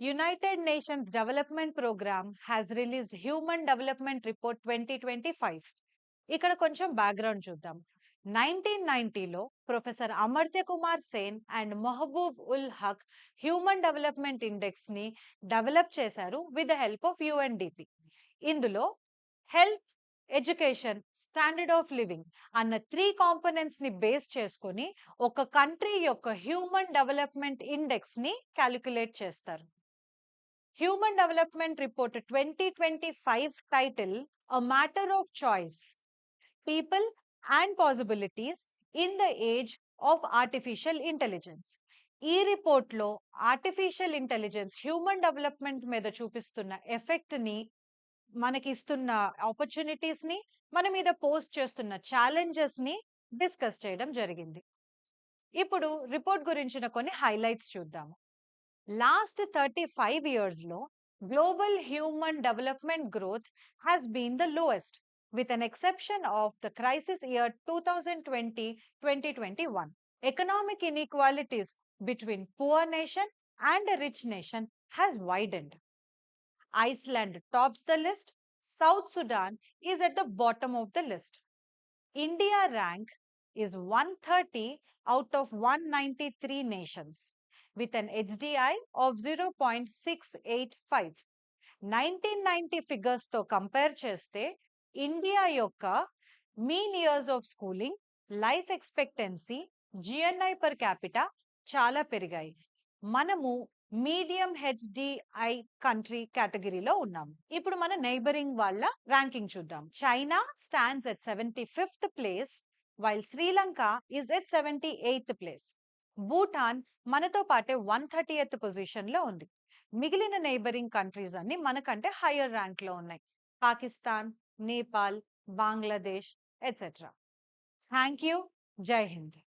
United Nations Development Program has released Human Development Report 2025. ఇక్కడ కొంచెం background చూద్దాం. Nineteen నైన్టీలో professor Amartya Kumar Sen and Mahbub ul Haq human development ఇండెక్స్ని develop చేశారు with the help of UNDP ఇందులో health education standard of living అన్న three కాంపోనెంట్స్ని base చేసుకొని ఒక country యొక్క హ్యూమన్ డెవలప్మెంట్ ఇండెక్స్ని క్యాలిక్యులేట్ చేస్తారు. Human development report twenty twenty five title a matter of choice people and possibilities in the age of artificial intelligence ఈ రిపోర్ట్లో artificial intelligence human development మీద చూపిస్తున్న ఎఫెక్ట్ని మనకి ఇస్తున్న ఆపర్చునిటీస్ని మన మీద పోస్ట్ చేస్తున్న ఛాలెంజెస్ని డిస్కస్ చేయడం జరిగింది. ఇప్పుడు రిపోర్ట్ గురించిన కొన్ని హైలైట్స్ చూద్దాము. లాస్ట్ థర్టీ ఫైవ్ ఇయర్స్ లో global human development growth has been the lowest with an exception of the crisis year 2020-2021. Economic inequalities between poor nation and a rich nation has widened. Iceland tops the list. South Sudan is at the bottom of the list. India rank is 130 out of 193 nations With an HDI of 0.685. 1990 figures తో compare చేస్తే India యొక్క mean years of schooling life expectancy GNI per capita చాలా పెరిగాయి. మనము medium HDI country కేటగిరీలో ఉన్నాం. ఇప్పుడు మన నైబరింగ్ వాళ్ళ ర్యాంకింగ్ చూద్దాం. China stands at seventy fifth place while Sri Lanka is at seventy eighth place Bhutan మనతో పాటే వన్ థర్టీ ఎత్ పొజిషన్లో ఉంది. మిగిలిన నైబరింగ్ కంట్రీస్ అన్ని మనకంటే హయ్యర్ ర్యాంక్లో ఉన్నాయి. Pakistan Nepal Bangladesh etcetera thank you Jai Hind.